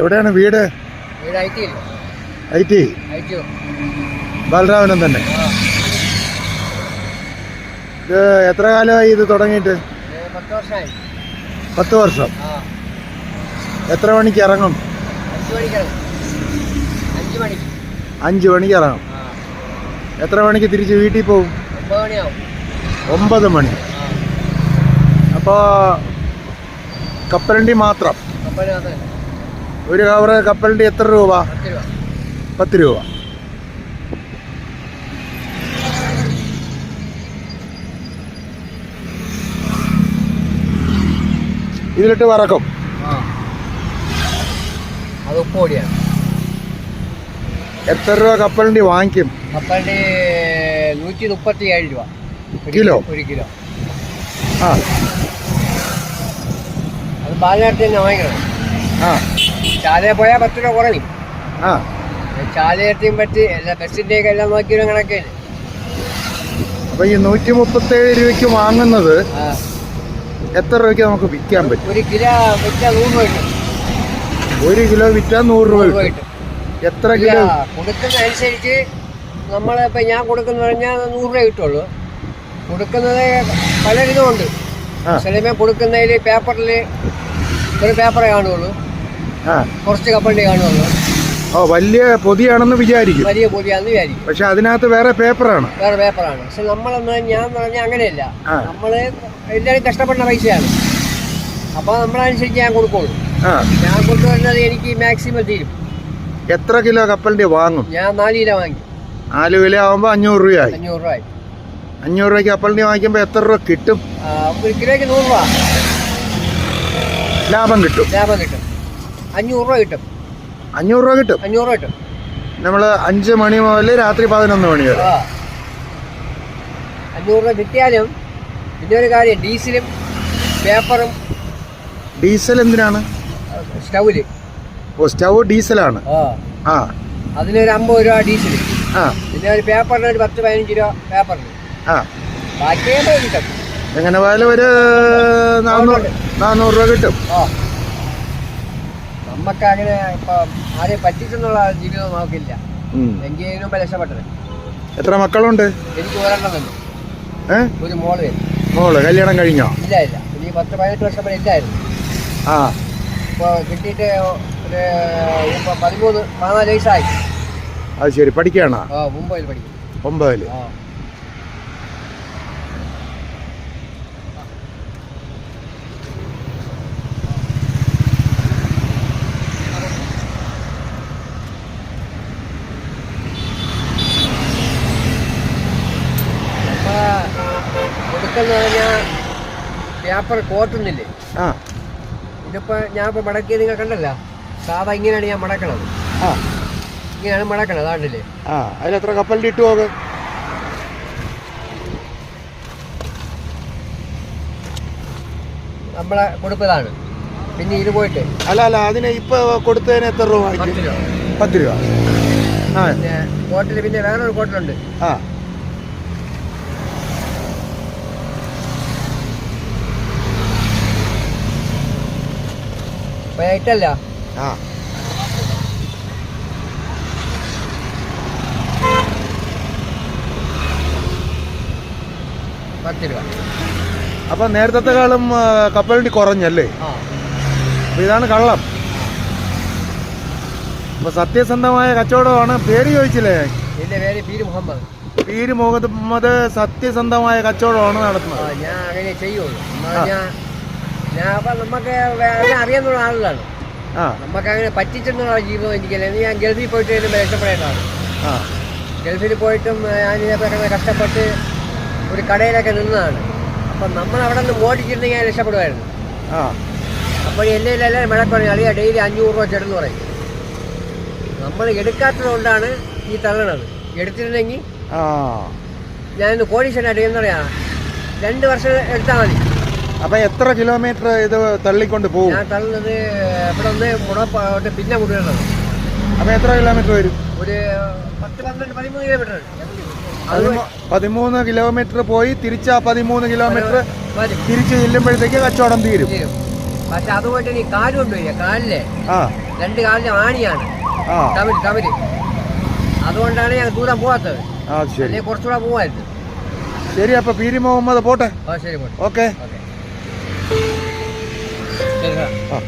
എവിടെയാണ് വീട്? I T ബാലരാമനം തന്നെ. ഇത് എത്ര കാലമായി ഇത് തുടങ്ങിയിട്ട്? പത്ത് വർഷം. എത്ര മണിക്ക് ഇറങ്ങും? അഞ്ച് മണിക്ക് ഇറങ്ങും. എത്ര മണിക്ക് തിരിച്ച് വീട്ടിൽ പോകും ഒമ്പത് മണി. അപ്പോൾ കപ്പലണ്ടി മാത്രം. ഒരു കവർ കപ്പലിന്റെ എത്ര രൂപ? പത്ത് രൂപ. ഇതിലിട്ട് വറക്കും. അത് ഉപ്പ് എത്ര രൂപ കപ്പലിന്റെ വാങ്ങിക്കും? കപ്പലിന് നൂറ്റി മുപ്പത്തി ഏഴ് രൂപ കിലോ? ഒരു കിലോ. ആ. അത് ബാലനാട്ടിൽ തന്നെ വാങ്ങിക്കണം. ആ. ചാലയിൽ പോയാൽ പത്ത് രൂപ കുറയും. ആ. ചാലയത്തെയും പറ്റി എല്ലാ ബസ്സിന്റെയൊക്കെ എല്ലാം നോക്കിയൊരു കണക്കേന് അപ്പൊ ഈ നൂറ്റി മുപ്പത്തേഴ് രൂപയ്ക്ക് വാങ്ങുന്നത് എത്ര രൂപയ്ക്ക് നമുക്ക് വിൽക്കാൻ പറ്റും? ഒരു കിലോ വിറ്റാൽ നൂറ് രൂപ കിട്ടും. ഒരു കിലോ വിറ്റാൽ നൂറ് രൂപ കിട്ടും. എത്ര കിലോ? കൊടുക്കുന്ന അനുസരിച്ച് നമ്മളിപ്പോൾ ഞാൻ കൊടുക്കുന്ന പറഞ്ഞാൽ നൂറ് രൂപ കിട്ടുള്ളൂ. കൊടുക്കുന്നത് പല ഇതുമുണ്ട് ചിലമേ കൊടുക്കുന്നതിൽ പേപ്പറിൽ ഒരു പേപ്പറേ കാണുള്ളൂ. കുറച്ച് കപ്പണ്ടി കാണുള്ളൂ ഓ വലിയ പൊതിയാണെന്ന് വിചാരിക്കും. വലിയ പൊതിയാണെന്ന് വിചാരിക്കും. പക്ഷെ അതിനകത്ത് വേറെ പേപ്പറാണ്. വേറെ പേപ്പറാണ്. പക്ഷെ നമ്മളെന്ന് ഞാൻ പറഞ്ഞ അങ്ങനെയല്ല. നമ്മൾ എല്ലാവരും കഷ്ടപ്പെടുന്ന പൈസയാണ്. അപ്പോൾ നമ്മളനുസരിച്ച് ഞാൻ കൊടുക്കുള്ളൂ. ഞാൻ കൊണ്ടുവരുന്നത് എനിക്ക് മാക്സിമം തീരും. എത്ര കിലോ കപ്പലിന്റെ വാങ്ങും? ഞാൻ നാല് കിലോ വാങ്ങി. നാല് കിലോ ആകുമ്പോൾ അഞ്ഞൂറ് രൂപയായി. അഞ്ഞൂറ് രൂപ അഞ്ഞൂറ് രൂപയ്ക്ക് കപ്പലിന്റെ വാങ്ങിക്കുമ്പോ എത്ര രൂപ കിട്ടും? ഒരു കിലോയ്ക്ക് നൂറ് രൂപ. ലാഭം കിട്ടും. ലാഭം കിട്ടും. അഞ്ഞൂറ് രൂപ കിട്ടും. അഞ്ഞൂറ് രൂപ കിട്ടും. അഞ്ഞൂറ് രൂപ കിട്ടും. നമ്മൾ അഞ്ച് മണി മുതൽ രാത്രി പതിനൊന്ന് മണി വരെ. അഞ്ഞൂറ് രൂപ കിട്ടിയാലും പിന്നെ ഒരു കാര്യം ഡീസലും പേപ്പറും ഡീസൽ എന്തിനാണ്? സ്റ്റൗവിൽ ഓ സ്റ്റൗ ഡീസലാണ്. ആ. അതിനൊരു അമ്പത് രൂപ ഡീസൽ ആ. പിന്നെ ഒരു പേപ്പറിന് ഒരു പത്ത് പതിനഞ്ച് രൂപ പേപ്പറിന്. ആ. ബാക്കി കിട്ടും. എങ്ങനെ പോയാലും ഒരു നാന്നൂറ് നാന്നൂറ് രൂപ കിട്ടും. ആ. നമുക്ക് അങ്ങനെ ഇപ്പൊ ആരെയും പറ്റിച്ചെന്നുള്ള ജീവിതം നമുക്കില്ല. മുമ്പ് രക്ഷപ്പെട്ടത്. എത്ര മക്കളുണ്ട്? എനിക്ക് ഒരെണ്ണം തന്നെ ഒരു മോൾ. മോൾ കല്യാണം കഴിഞ്ഞോ? ഇല്ല ഇല്ല. ഇനി പത്ത് പതിനെട്ട് വർഷം വരെ ഇല്ലായിരുന്നു. ആ. ഇപ്പോൾ കിട്ടിയിട്ട് ഒരു പതിമൂന്ന് പതിനാല് വയസ്സായി. അത് ശരി. പഠിക്കുകയാണോ? ആ മുംബൈയിൽ പഠിക്കും ഒമ്പതിൽ ആ നമ്മളെ കൊടുക്കുന്ന പറഞ്ഞാൽ പേപ്പർ കോട്ടുന്നില്ലേ ആ. ഇതിപ്പോ ഞാൻ ഇപ്പൊ മടക്കിയത് നിങ്ങൾ കണ്ടല്ല? സാധാ ഇങ്ങനെയാണ് ഞാൻ മടക്കണത്. ആ. ഇങ്ങനെയാണ് മടക്കണത് ആണ്ടില്ലേ ആ അതിലെത്ര കപ്പലണ്ടി ഇട്ടു പോകെ നമ്മളെ കൊടുപ്പതാണ് പിന്നെ ഇത് പോയിട്ട്. അല്ല അല്ല അതിന് ഇപ്പൊ കൊടുത്തതിന് എത്ര രൂപ പത്ത് രൂപ. പത്ത് രൂപ. ആ. പിന്നെ കോട്ടിൽ പിന്നെ വേറൊരു കോട്ടിലുണ്ട് ആ. അപ്പോൾ ഇട്ടല്ല ആ. പത്ത് രൂപ അപ്പൊ നേരത്തെ കാലം കപ്പലണ്ടി കുറഞ്ഞല്ലേ? അപ്പൊ ഇതാണ് കള്ളം. അപ്പൊ സത്യസന്ധമായ കച്ചവടമാണ്. പേര് ചോദിച്ചില്ലേ? പേര് പീര് മുഹമ്മദ്. പീര് മുഹമ്മദ് സത്യസന്ധമായ കച്ചവടമാണ് നടത്തുന്നത്. ഞാൻ അങ്ങനെ ചെയ്യുള്ളൂ. ഞാൻ അപ്പം നമുക്ക് അറിയാവുന്ന ആളുകളാണ് ആ. നമുക്ക് അങ്ങനെ പറ്റിച്ചെന്നുള്ള ജീവിതം എനിക്കല്ല. ഞാൻ ഗൾഫിൽ പോയിട്ട് രക്ഷപ്പെടേണ്ടതാണ് ആ. ഗൾഫിൽ പോയിട്ടും ഞാൻ കഷ്ടപ്പെട്ട് ഒരു കടയിലൊക്കെ നിന്നതാണ്. അപ്പം നമ്മൾ അവിടെ നിന്ന് ഓടിച്ചിരുന്നെങ്കിൽ ഞാൻ രക്ഷപ്പെടുമായിരുന്നു അപ്പോൾ എന്റെ എല്ലാവരും മഴ അറിയാം ഡെയിലി അഞ്ഞൂറ് രൂപ ചെടുന്ന് പറയും. നമ്മൾ എടുക്കാത്തത് കൊണ്ടാണ് ഈ തള്ളണത്. എടുത്തിരുന്നെങ്കിൽ ഞാനിന്ന് കോടീശ്വരനായിട്ട് എന്ന് പറയാം. രണ്ട് വർഷം എടുത്താൽ മതി. അപ്പൊ എത്ര കിലോമീറ്റർ ഇത് തള്ളിക്കൊണ്ട് പോകും ഞാൻ തള്ളുന്നത് ഇവിടെ ഒന്ന് മുടപ്പോട്ട് പിന്നെ അപ്പൊ എത്ര കിലോമീറ്റർ വരും? ഒരു പത്ത് പന്ത്രണ്ട് പതിമൂന്ന് കിലോമീറ്റർ പതിമൂന്ന് കിലോമീറ്റർ പോയി തിരിച്ച് ആ പതിമൂന്ന് കിലോമീറ്റർ തിരിച്ചു ചെല്ലുമ്പോഴത്തേക്ക് കച്ചവടം തീരും. പക്ഷെ അതുപോലെ തന്നെ കാൽ കൊണ്ടുവരിക കാലിലെ. രണ്ട് കാലിലെ ആണിയാണ്. തമിഴ് തമിഴ്. അതുകൊണ്ടാണ് ഞാൻ ദൂരം പോവാത്തത്. കുറച്ചുകൂടെ പോവായിരുന്നു. ശരി അപ്പൊ പീരി മുഹമ്മദ് പോട്ടെ. ഓക്കെ. ഓക്കെ ശരി സാർ ആ